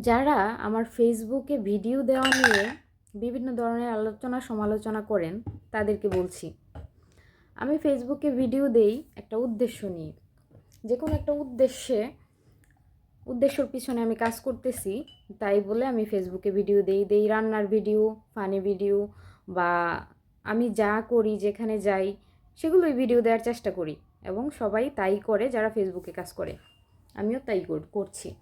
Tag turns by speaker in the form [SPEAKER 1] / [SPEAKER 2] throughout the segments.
[SPEAKER 1] যারা আমার ফেসবুকে ভিডিও দেওয়া নিয়ে বিভিন্ন ধরনের আলোচনা সমালোচনা করেন, তাদেরকে বলছি, আমি ফেসবুকে ভিডিও দেই একটা উদ্দেশ্য নিয়ে। যে কোনো একটা উদ্দেশ্যে, উদ্দেশ্যর পিছনে আমি কাজ করতেছি, তাই বলে আমি ফেসবুকে ভিডিও দেই। দেই রান্নার ভিডিও ফানি ভিডিও বা আমি যা করি, যেখানে যাই, সেগুলোই ভিডিও দেওয়ার চেষ্টা করি, এবং সবাই তাই করে যারা ফেসবুকে কাজ করে। আমিও তাই কর- করছি।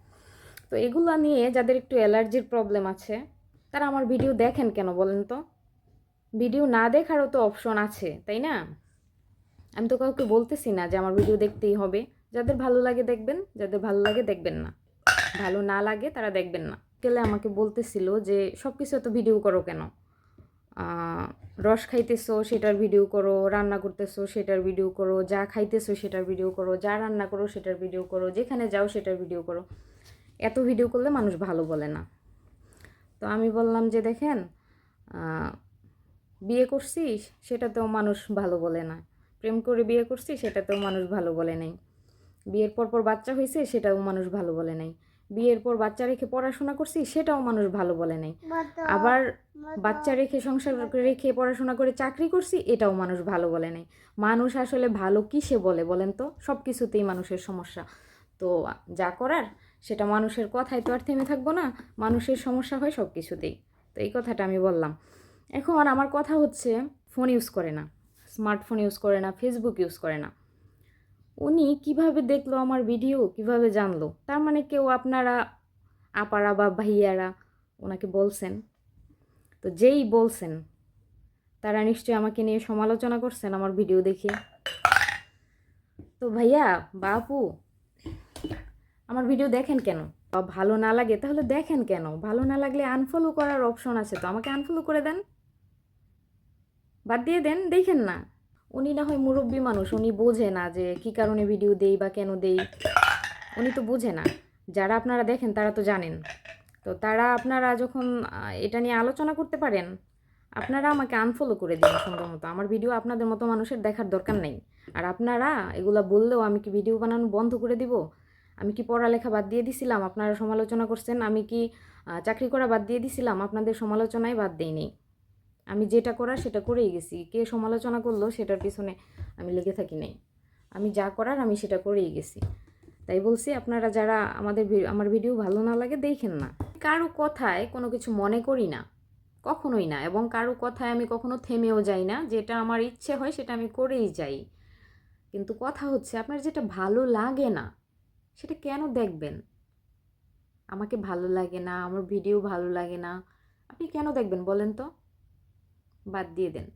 [SPEAKER 1] তো এগুলা নিয়ে যাদের একটু অ্যালার্জির প্রবলেম আছে, তারা আমার ভিডিও দেখেন কেন বলেন তো? ভিডিও না দেখারও তো অপশন আছে, তাই না? আমি তো কাউকে বলতেছি না যে আমার ভিডিও দেখতেই হবে। যাদের ভালো লাগে দেখবেন, যাদের ভালো লাগে দেখবেন না। ভালো না লাগে তারা দেখবেন না। গেলে আমাকে বলতেছিল যে সব কিছু তো ভিডিও করো কেন? রস খাইতেছো সেটার ভিডিও করো, রান্না করতেছো সেটার ভিডিও করো, যা খাইতেছো সেটার ভিডিও করো, যা রান্না করো সেটার ভিডিও করো, যেখানে যাও সেটার ভিডিও করো। এত ভিডিও করলে মানুষ ভালো বলে না। তো আমি বললাম যে দেখেন বিয়ে করছি সেটাতেও মানুষ ভালো বলে না। প্রেম করে বিয়ে করছি সেটাতেও মানুষ ভালো বলে নাই। বিয়ের পর পর বাচ্চা হয়েছে সেটাও মানুষ ভালো বলে নাই। বিয়ের পর বাচ্চা রেখে পড়াশোনা করছি সেটাও মানুষ ভালো বলে নাই। আবার বাচ্চা রেখে সংসার রেখে পড়াশোনা করে চাকরি করছি এটাও মানুষ ভালো বলে নাই। মানুষ আসলে ভালো কিসে বলে বলেন তো? সব কিছুতেই মানুষের সমস্যা। তো যা করার সেটা মানুষের কথায় তো আর থেমে থাকব না, মানুষের সমস্যা হয় সব কিছুতেই তো এই কথাটা আমি বললাম। এখন আমার কথা হচ্ছে ফোন ইউজ করে না স্মার্টফোন ইউজ করে না ফেসবুক ইউজ করে না। উনি কীভাবে দেখল আমার ভিডিও কীভাবে জানলো? তার মানে কেউ আপনারা, আপারা বা ভাইয়ারা ওনাকে বলছেন। তো যেই বলছেন, তারা নিশ্চয়ই আমাকে নিয়ে সমালোচনা করছেন আমার ভিডিও দেখে। তো ভাইয়া, বাপু আমার ভিডিও দেখেন কেন? ভালো না লাগে, তাহলে দেখেন কেন? ভালো না লাগলে আনফলো করার অপশন আছে তো, আমাকে আনফলো করে দেন। বাদ দিয়ে দেন, দেখেন না। উনি না হয় মুরব্বী মানুষ, উনি বোঝে না যে কি কারণে ভিডিও দেই বা কেন দেই। উনি তো বোঝে না। যারা আপনারা দেখেন, তারা তো জানেন। তো তারা আপনারা যখন এটা নিয়ে আলোচনা করতে পারেন, আপনারা আমাকে আনফলো করে দিন সুন্দর মতো। আমার ভিডিও আপনাদের মতো মানুষের দেখার দরকার নেই। আর আপনারা এগুলা বললেও আমি কি ভিডিও বানানো বন্ধ করে দিব? আমি কি পড়ালেখা বাদ দিয়ে দিছিলাম? আপনারা সমালোচনা করছেন, আমি কি চাকরি করা বাদ দিয়ে দিছিলাম? আপনাদের সমালোচনায় বাদ দেইনি আমি যেটা করার সেটা করেই গেছি। কে সমালোচনা করল সেটার পিছনে আমি লেগে থাকি নাই। আমি যা করার আমি সেটা করেই গেছি। তাই বলছি, আপনারা যারা আমাদের আমার ভিডিও ভালো না লাগে দেখেন না। কারও কথায় কোনো কিছু মনে করি না। কখনোই না। এবং কারও কথায় আমি কখনো থেমেও যাই না। যেটা আমার ইচ্ছে হয় সেটা আমি করেই যাই। কিন্তু কথা হচ্ছে, আপনার যেটা ভালো লাগে না সেটা কেন দেখবেন? আমাকে ভালো লাগে না, আমার ভিডিও ভালো লাগে না, আপনি কেন দেখবেন বলেন তো? বাদ দিয়ে দেন।